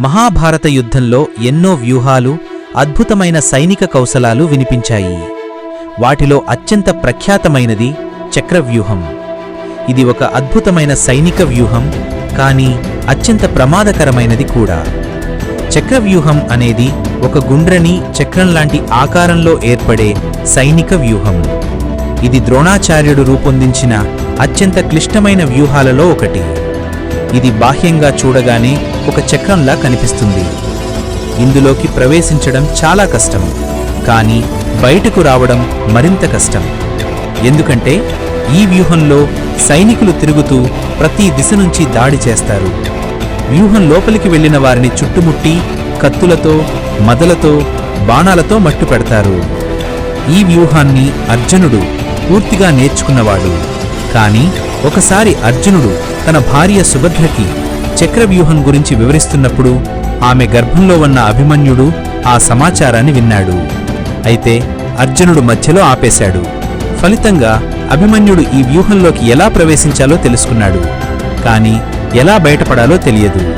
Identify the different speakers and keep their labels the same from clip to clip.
Speaker 1: మహాభారత యుద్ధంలో ఎన్నో వ్యూహాలు అద్భుతమైన సైనిక కౌశలాలు వినిపించాయి. వాటిలో అత్యంత ప్రఖ్యాతమైనది చక్రవ్యూహం. ఇది ఒక అద్భుతమైన సైనిక వ్యూహం కానీ అత్యంత ప్రమాదకరమైనది కూడా. చక్రవ్యూహం అనేది ఒక గుండ్రని చక్రం లాంటి ఆకారంలో ఏర్పడే సైనిక వ్యూహం. ఇది ద్రోణాచార్యుడు రూపొందించిన అత్యంత క్లిష్టమైన వ్యూహాలలో ఒకటి. ఇది బాహ్యంగా చూడగానే ఒక చక్రంలా కనిపిస్తుంది. ఇందులోకి ప్రవేశించడం చాలా కష్టం. కానీ బయటకు రావడం మరింత కష్టం. ఎందుకంటే ఈ వ్యూహంలో సైనికులు తిరుగుతూ ప్రతి దిశ నుంచి దాడి చేస్తారు. వ్యూహం లోపలికి వెళ్ళిన వారిని చుట్టుముట్టి కత్తులతో మదలతో బాణాలతో మట్టు పెడతారు. ఈ వ్యూహాన్ని అర్జునుడు పూర్తిగా నేర్చుకున్నవాడు. కాని ఒకసారి అర్జునుడు తన భార్య సుభద్రకి చక్రవ్యూహం గురించి వివరిస్తున్నప్పుడు ఆమె గర్భంలో ఉన్న అభిమన్యుడు ఆ సమాచారాన్ని విన్నాడు. అయితే అర్జునుడు మధ్యలో ఆపేశాడు. ఫలితంగా అభిమన్యుడు ఈ వ్యూహంలోకి ఎలా ప్రవేశించాలో తెలుసుకున్నాడు. కాని ఎలా బయటపడాలో తెలియదు.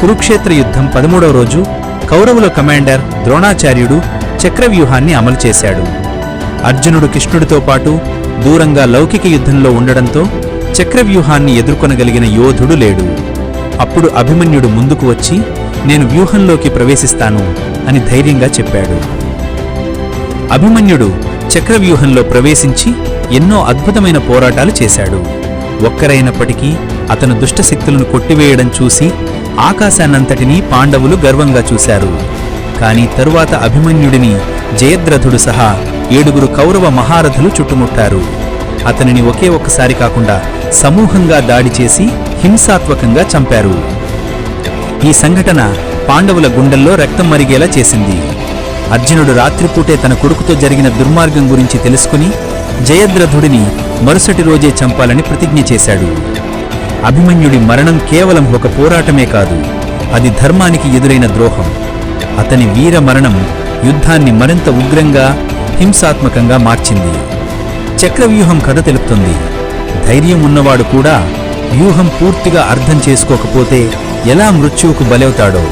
Speaker 1: కురుక్షేత్ర యుద్ధం పదమూడవ రోజు కౌరవుల కమాండర్ ద్రోణాచార్యుడు చక్రవ్యూహాన్ని అమలు చేశాడు. అర్జునుడు కృష్ణుడితో పాటు దూరంగా లౌకిక యుద్ధంలో ఉండడంతో చక్రవ్యూహాన్ని ఎదుర్కొనగలిగిన యోధుడు లేడు. అప్పుడు అభిమన్యుడు ముందుకు వచ్చి నేను వ్యూహంలోకి ప్రవేశిస్తాను అని ధైర్యంగా చెప్పాడు. అభిమన్యుడు చక్రవ్యూహంలో ప్రవేశించి ఎన్నో అద్భుతమైన పోరాటాలు చేశాడు. ఒక్కరైనప్పటికీ అతను దుష్టశక్తులను కొట్టివేయడం చూసి ఆకాశాన్నంతటినీ పాండవులు గర్వంగా చూశారు. కాని తరువాత అభిమన్యుడిని జయద్రథుడు సహా ఏడుగురు కౌరవ మహారథులు చుట్టుముట్టారు. అతనిని ఒకే ఒక్కసారి కాకుండా సమూహంగా దాడి చేసి హింసాత్మకంగా చంపారు. ఈ సంఘటన పాండవుల గుండెల్లో రక్తం మరిగేలా చేసింది. అర్జునుడు రాత్రిపూటే తన కొడుకుతో జరిగిన దుర్మార్గం గురించి తెలుసుకుని జయద్రథుడిని మరుసటి రోజే చంపాలని ప్రతిజ్ఞ చేశాడు. అభిమన్యుడి మరణం కేవలం ఒక పోరాటమే కాదు అది ధర్మానికి ఎదురైన ద్రోహం. అతని వీర మరణం యుద్ధాన్ని మరింత ఉగ్రంగా హింసాత్మకంగా మార్చింది. చక్రవ్యూహం కథ తెలుపుతుంది. ధైర్యం ఉన్నవాడు కూడా వ్యూహం పూర్తిగా అర్థం చేసుకోకపోతే ఎలా మృత్యువుకు బలవుతాడో